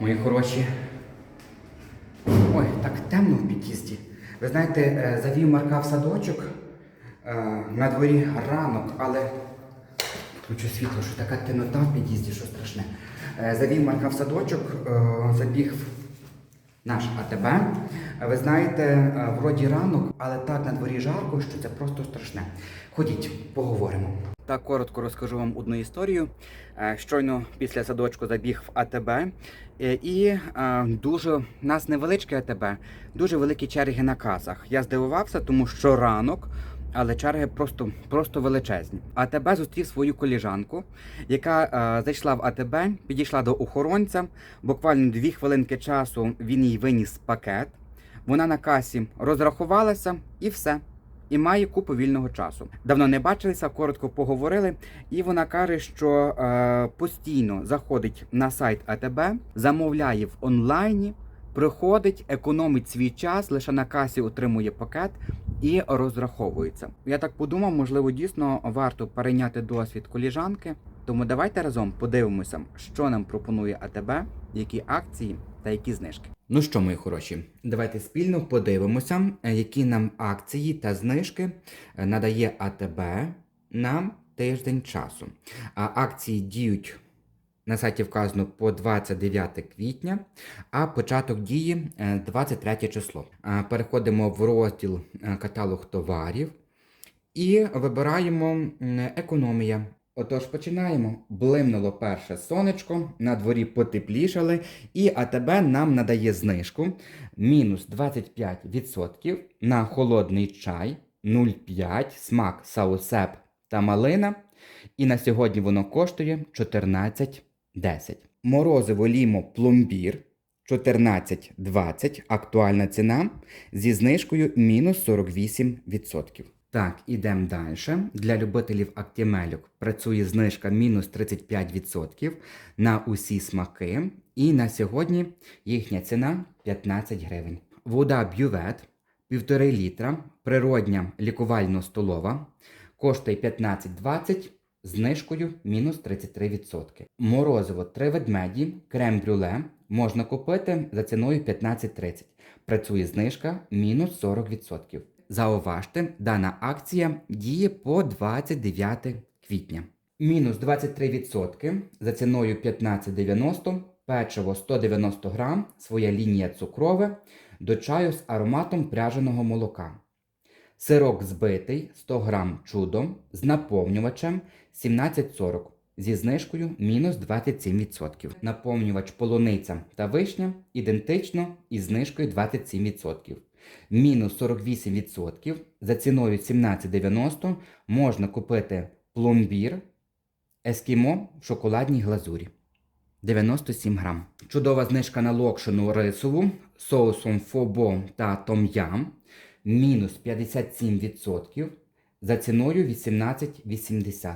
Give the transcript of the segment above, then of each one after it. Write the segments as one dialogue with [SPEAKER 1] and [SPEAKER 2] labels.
[SPEAKER 1] Мої хороші. Ой, так темно в під'їзді. Ви знаєте, е, завів Марка в садочок. Е, На дворі ранок, але включу світло, що така темнота в під'їзді, що страшне. Е, Завів Марка в садочок, забіг наш АТБ. Ви знаєте, вроді ранок, але так на дворі жарко, що це просто страшне. Ходіть, поговоримо. Так коротко розкажу вам одну історію. Е, Щойно після садочку забіг в АТБ. е, І е, дуже у нас невеличке АТБ, дуже великі черги на касах. Я здивувався, тому що ранок, але черги просто, просто величезні. АТБ зустрів свою коліжанку, яка зайшла в АТБ, підійшла до охоронця. Буквально дві хвилинки часу він їй виніс пакет. Вона на касі розрахувалася і все. І має купу вільного часу. Давно не бачилися, коротко поговорили. І вона каже, що е, постійно заходить на сайт АТБ, замовляє в онлайні, приходить, економить свій час, лише на касі отримує пакет і розраховується. Я так подумав, можливо, дійсно варто перейняти досвід коліжанки. Тому давайте разом подивимося, що нам пропонує АТБ, які акції та які знижки. Ну що, мої хороші, давайте спільно подивимося, е, які нам акції та знижки е, надає АТБ нам тиждень часу. А акції діють на сайті вказано по 29 квітня, а початок дії е, 23 число. Переходимо в розділ е, каталог товарів і вибираємо економія. Отож, починаємо. Блимнуло перше сонечко, на дворі потеплішали, і АТБ нам надає знижку мінус 25% на холодний чай 0,5, смак саусеп та малина. І на сьогодні воно коштує 14,10. Морозиво лімо пломбір 14,20. Актуальна ціна зі знижкою мінус 48%. Так, ідемо далі. Для любителів актімельок працює знижка мінус 35% на усі смаки. І на сьогодні їхня ціна 15 гривень. Вода бювет 1,5 літра, природня лікувально-столова, коштує 15,20 знижкою мінус 33%. Морозиво 3 ведмеді, крем-брюле можна купити за ціною 15,30. Працює знижка мінус 40%. Зауважте, дана акція діє по 29 квітня. Мінус 23% за ціною 15,90, печиво 190 грам, своя лінія цукрове, до чаю з ароматом пряженого молока. Сирок збитий 100 грам чудо з наповнювачем 17,40 зі знижкою мінус 27%. Наповнювач полуниця та вишня ідентично із знижкою 27%. Мінус 48% за ціною 17,90 можна купити пломбір ескімо в шоколадній глазурі. 97 грам. Чудова знижка на локшину рисову соусом фобо та том'ям. Мінус 57% за ціною 18,80.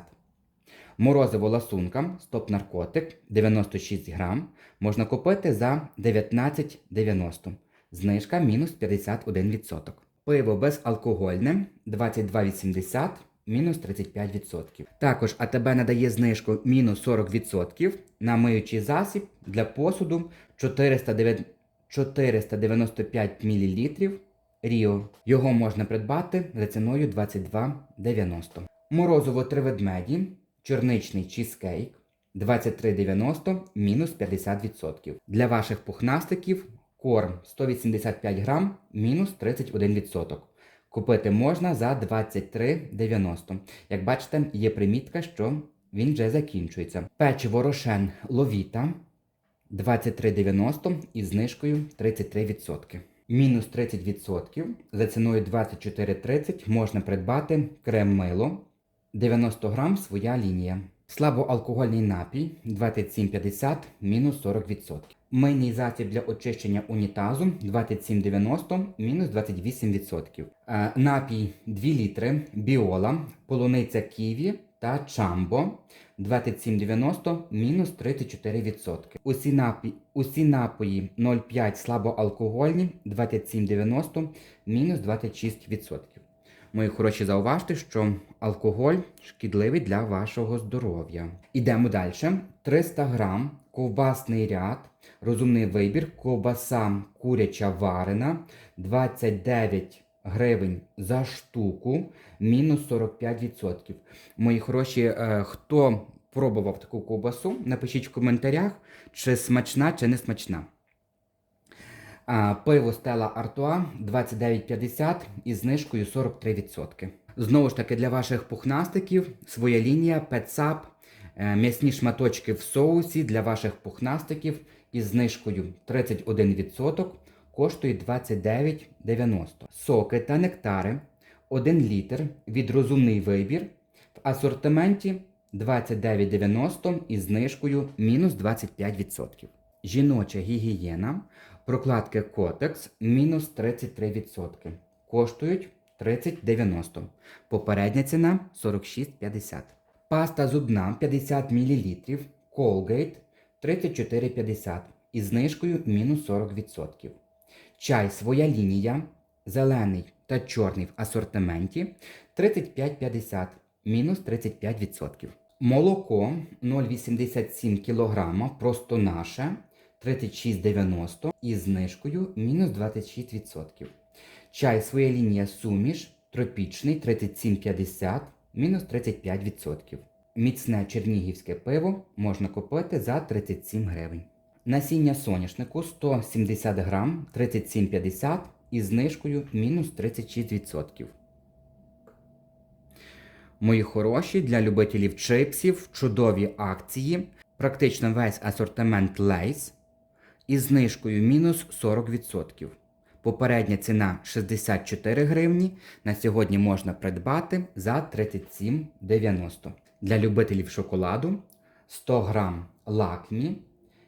[SPEAKER 1] Морозиво ласунка стоп наркотик 96 грам можна купити за 19,90. Знижка мінус 51%. Пиво безалкогольне 22,80 мінус 35%. Також АТБ надає знижку мінус 40% на миючий засіб для посуду 409 495 мл Ріо. Його можна придбати за ціною 22,90. Морозово 3 ведмеді, чорничний чізкейк 23,90 мінус 50%. Для ваших пухнастиків корм 185 грам мінус 31%. Купити можна за 23,90. Як бачите, є примітка, що він вже закінчується. Печиво рошен ловіта 23,90 із знижкою 33%. Мінус 30% за ціною 24,30 можна придбати крем мило 90 грам своя лінія. Слабоалкогольний напій 27,50 мінус 40%. Мийний засіб для очищення унітазу 27,90 мінус 28%. Е, Напій 2 літри біола, полуниця ківі та чамбо 27,90 мінус 34%. Усі, напі... Усі напої 0,5 слабоалкогольні 27,90 мінус 26%. Мої хороші, зауважте, що алкоголь шкідливий для вашого здоров'я. Ідемо далі. 300 грам ковбасний ряд, розумний вибір, ковбаса куряча варена, 29 гривень за штуку, мінус 45%. Мої хороші, е, хто пробував таку ковбасу, напишіть в коментарях, чи смачна, чи не смачна. Пиво Стела Артуа 29,50 із знижкою 43%. Знову ж таки, для ваших пухнастиків своя лінія е, м'ясні шматочки в соусі для ваших пухнастиків із знижкою 31% коштує 29,90. Соки та нектари 1 літр від розумний вибір в асортименті 29,90 із знижкою мінус 25%. Жіноча гігієна, прокладки Котекс мінус 33%. Коштують 30,90. Попередня ціна 46,50. Паста зубна 50 мл Colgate 34,50 із знижкою мінус 40%. Чай своя лінія, зелений та чорний в асортименті 35,50 мінус 35%. Молоко 0,87 кг, просто наше 36,90 із знижкою мінус 26%. Чай своя лінія суміш тропічний 37,50 мінус 35%. Міцне чернігівське пиво можна купити за 37 гривень. Насіння соняшнику 170 грам 37,50 із знижкою мінус 36%. Мої хороші для любителів чипсів, чудові акції, практично весь асортимент Лейс із знижкою мінус 40%. Попередня ціна 64 гривні. На сьогодні можна придбати за 37,90. Для любителів шоколаду 100 грам лакмі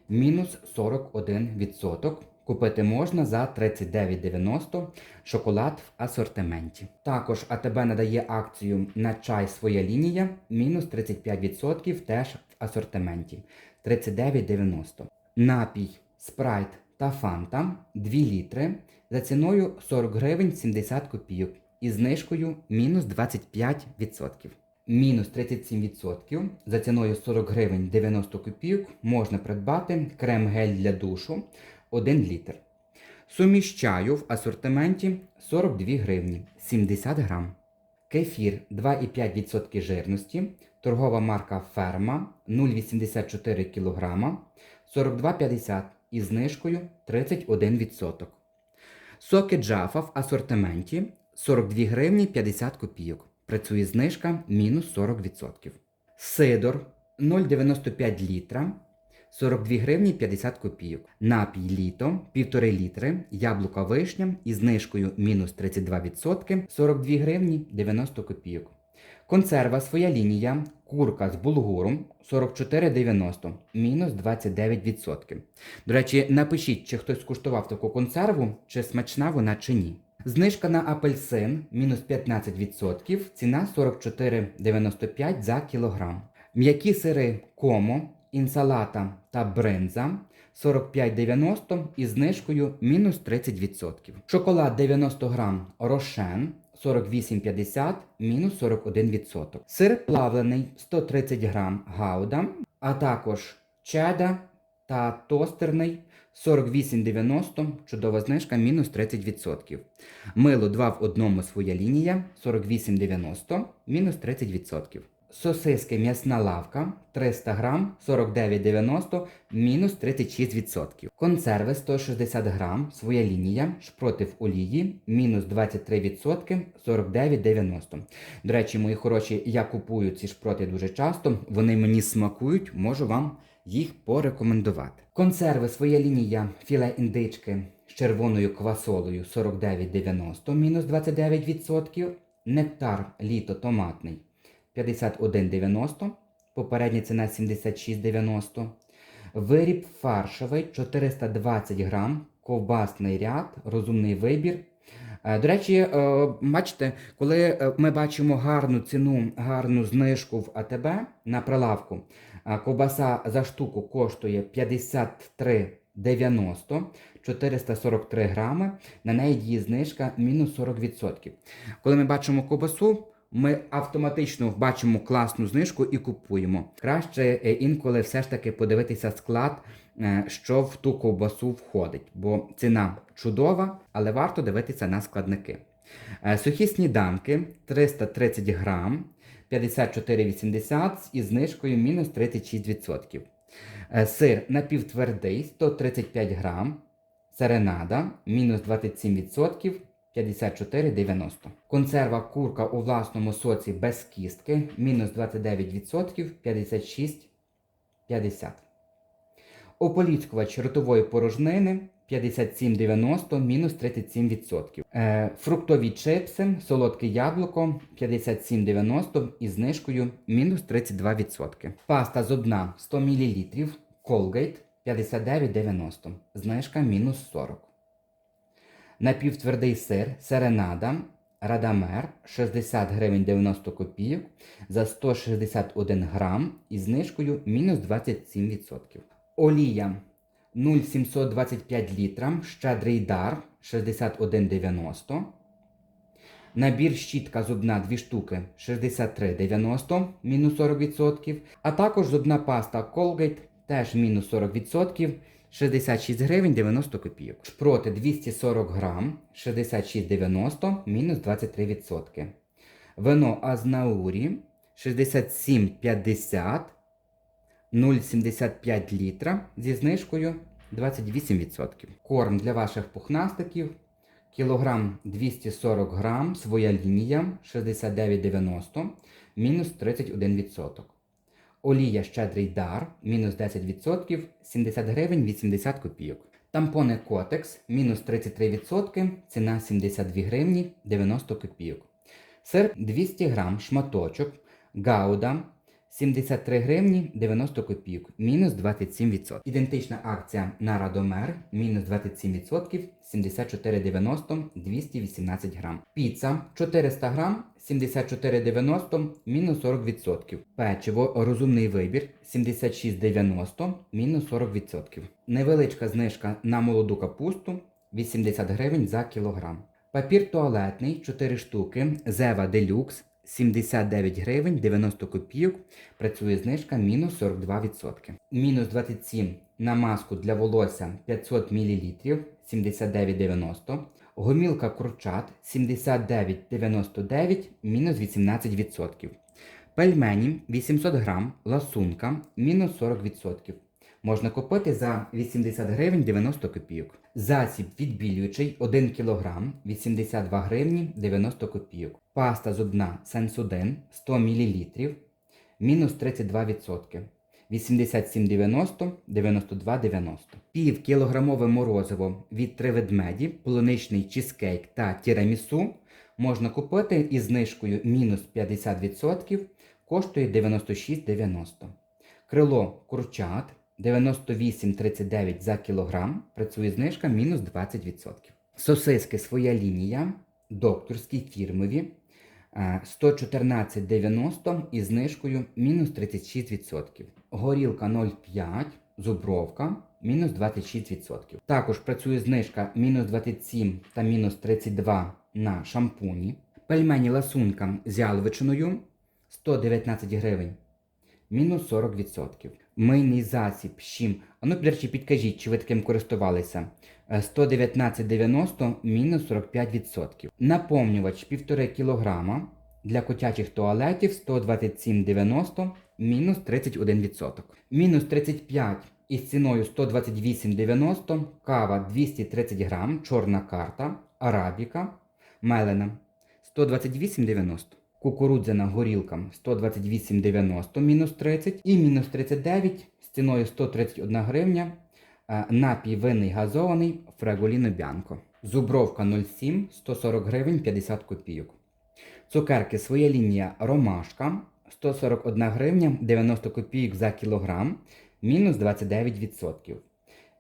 [SPEAKER 1] мінус 41%. Купити можна за 39,90 шоколад в асортименті. Також АТБ надає акцію на чай своя лінія мінус 35% теж в асортименті 39,90. Напій спрайт та фанта 2 літри за ціною 40 гривень 70 копійок із знижкою мінус 25%. Мінус 37% за ціною 40 гривень 90 копійок можна придбати крем-гель для душу 1 літр. Суміш чаю в асортименті 42 гривні 70 грам. Кефір 2,5% жирності. Торгова марка Ферма 0,84 кг 42,50 із знижкою 31%. Соки Джафа в асортименті 42 гривні 50 копійок. Працює знижка мінус 40%. Сидор 0,95 літра 42 гривні 50 копійок. Напій літо 1,5 літри, яблука вишня із знижкою мінус 32%, 42 гривні 90 копійок. Консерва своя лінія, курка з булгуром 44,90, мінус 29%. До речі, напишіть, чи хтось скуштував таку консерву, чи смачна вона чи ні. Знижка на апельсин мінус 15%, ціна 44,95 за кілограм. М'які сири комо, інсалата та бринза 45,90 із знижкою мінус 30%. Шоколад 90 грам рошен 48,50 мінус 41%. Сир плавлений 130 грам гауда, а також чеда та тостерний 48,90, чудова знижка, мінус 30%. Мило 2 в одному своя лінія 48,90, мінус 30%. Сосиски м'ясна лавка 300 грам 49,90, мінус 36%. Консерви 160 грам, своя лінія, шпроти в олії, мінус 23%, 49,90. До речі, мої хороші, я купую ці шпроти дуже часто, вони мені смакують, можу вам їх порекомендувати. Консерви своя лінія філе індички з червоною квасолою 49,90 мінус 29%. Нектар літо томатний 51,90. Попередня ціна 76,90. Виріб фаршовий 420 грам. Ковбасний ряд, розумний вибір. Е, До речі, е, бачите, коли е, ми бачимо гарну ціну, гарну знижку в АТБ на прилавку, ковбаса за штуку коштує 53,90, 443 грами, на неї діє знижка мінус 40%. Коли ми бачимо ковбасу ми автоматично бачимо класну знижку і купуємо. Краще е, інколи все ж таки подивитися склад, е, що в ту ковбасу входить, бо ціна чудова, але варто дивитися на складники. Е, Сухі сніданки 330 грам, 54,80 із знижкою мінус 36%. Е, Сир напівтвердий 135 грам, серенада мінус 27%, 54,90. Консерва курка у власному соці без кістки мінус 29%, 56,50. Ополіцькувач ротової порожнини 57,90 мінус 37%. Е, фруктові чипси, солодке яблуко 57,90 із знижкою мінус 32%. Паста зубна 100 мл Colgate 59,90. Знижка мінус 40. Напівтвердий сир Серенада Радамер 60 гривень 90 копійок за 161 грам із знижкою мінус 27%. Олія 0,725 літра, щедрий дар 61,90. Набір щітка зубна 2 штуки 63,90 мінус 40%. А також зубна паста Colgate теж мінус 40%. 66 гривень 90 копійок. Шпроти 240 грам 66,90 мінус 23%. Вино Азнаурі 67,50 0,75 літра зі знижкою 28%. Корм для ваших пухнастиків кілограм 240 грам, своя лінія 69,90 мінус 31%. Олія щедрий дар мінус 10%, 70 гривень 80 копійок. Тампони Котекс мінус 33%, ціна 72 гривні 90 копійок. Сир 200 грам, шматочок, гауда 73 гривні 90 копійок, мінус 27%. Ідентична акція на Радомер, мінус 27%, 74,90, 218 грам. Піца 400 грам, 74,90, мінус 40%. Печиво розумний вибір 76,90, мінус 40%. Невеличка знижка на молоду капусту 80 гривень за кілограм. Папір туалетний 4 штуки, Зева Делюкс 79 гривень 90 копійок. Працює знижка мінус 42%. Мінус 27 на маску для волосся 500 мл 79,90. Гомілка курчат 79,99 мінус 18%. Пельмені 800 грам, ласунка мінус 40%. Можна купити за 80 гривень 90 копійок. Засіб відбілюючий 1 кг 82 гривні 90 копійок. Паста зубна Сенсуден 100 мл мінус 32%. 87,90 92,90. Пів кілограмове морозиво від три ведмеді, полуничний чизкейк та тірамісу можна купити із знижкою мінус 50%, коштує 96,90. Крило курчат 98,39 за кілограм, працює знижка мінус 20%. Сосиски своя лінія, докторські фірмові е, 114,90 із знижкою мінус 36%. Горілка 0,5, зубровка мінус 26%. Також працює знижка мінус 27 та мінус 32 на шампуні. Пельмені ласунка з яловичиною 119 гривень мінус 40%. Мийний засіб щім. А ну, до речі, підкажіть, чи ви таким користувалися. Е, 119,90 мінус 45%. Наповнювач 1,5 кг для котячих туалетів 127,90 мінус 31%. Мінус 35 із ціною 128,90 кава 230 грам, чорна карта, арабіка, мелена 128,90. Кукурудзяна горілка 128,90 мінус 30 і мінус 39 з ціною 131 гривня. е, Напій винний газований Фреголіно Бянко. Зубровка 07 140 гривень 50 копійок. Цукерки своя лінія Ромашка 141 гривня 90 копійок за кілограм, мінус 29%.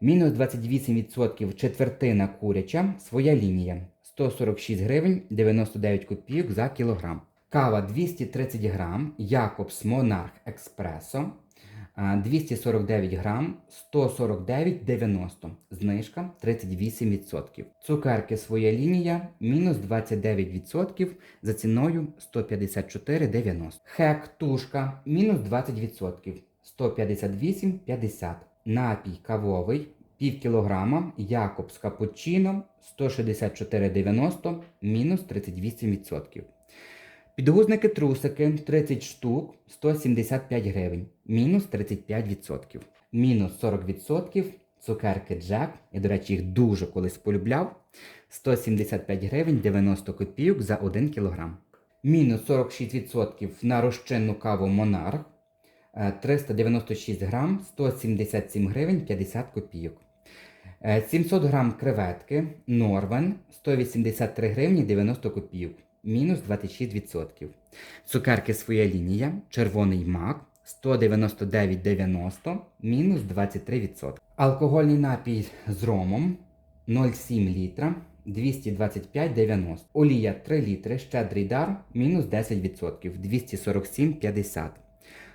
[SPEAKER 1] Мінус 28% четвертина куряча, своя лінія 146 гривень 99 копійок за кілограм. Кава 230 грам, Якобс Монарх Експресо 249 грам 149,90. Знижка 38%. Цукерки своя лінія мінус 29% за ціною 154,90. Хек тушка мінус 20%. 158,50. Напій кавовий пів кілограма Якобс капучино 164,90 мінус 38%. Підгузники трусики 30 штук 175 гривень, мінус 35%. Мінус 40% цукерки Джек, я, до речі, їх дуже колись полюбляв. 175 гривень 90 копійок за 1 кілограм. Мінус 46% на розчинну каву Монарх. е, 396 грам 177 гривень 50 копійок. Е, 700 грам креветки Норвен 183 гривні 90 копійок, мінус 26%. Цукерки своя лінія, червоний мак 199,90, мінус 23%. Алкогольний напій з ромом 0,7 літра 225,90. Олія 3 літри, щедрий дар, мінус 10%, 247,50.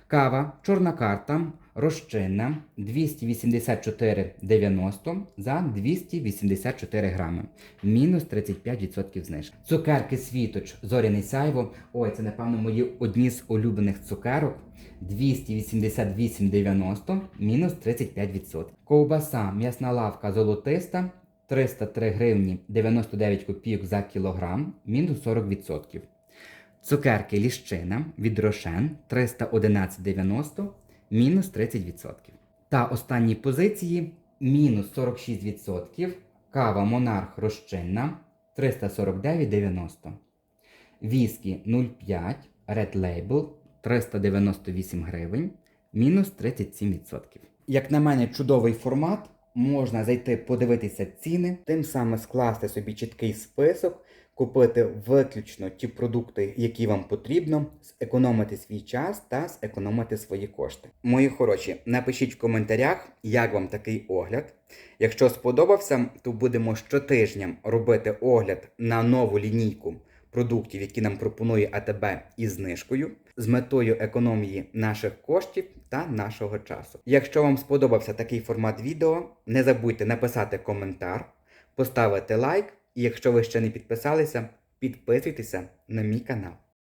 [SPEAKER 1] Кава, чорна карта, розчинна 284,90 за 284 грами. Мінус 35% знижки. Цукерки світоч, зоряний сайво. Ой, це напевно мої одні з улюблених цукерок. 288,90 мінус 35%. Ковбаса, м'ясна лавка золотиста 303 гривні 99 копійок за кілограм, мінус 40%. Цукерки ліщина від Рошен 311,90 мінус 30%. Та останні позиції мінус 46%. Кава Монарх розчинна 349,90. Віскі 0,5 Red Label 398 гривень, мінус 37%. Як на мене, чудовий формат. Можна зайти подивитися ціни, тим самим скласти собі чіткий список, купити виключно ті продукти, які вам потрібно, зекономити свій час та зекономити свої кошти. Мої хороші, напишіть в коментарях, як вам такий огляд. Якщо сподобався, то будемо щотижня робити огляд на нову лінійку продуктів, які нам пропонує АТБ із знижкою, з метою економії наших коштів та нашого часу. Якщо вам сподобався такий формат відео, не забудьте написати коментар, поставити лайк, і якщо ви ще не підписалися, підписуйтеся на мій канал.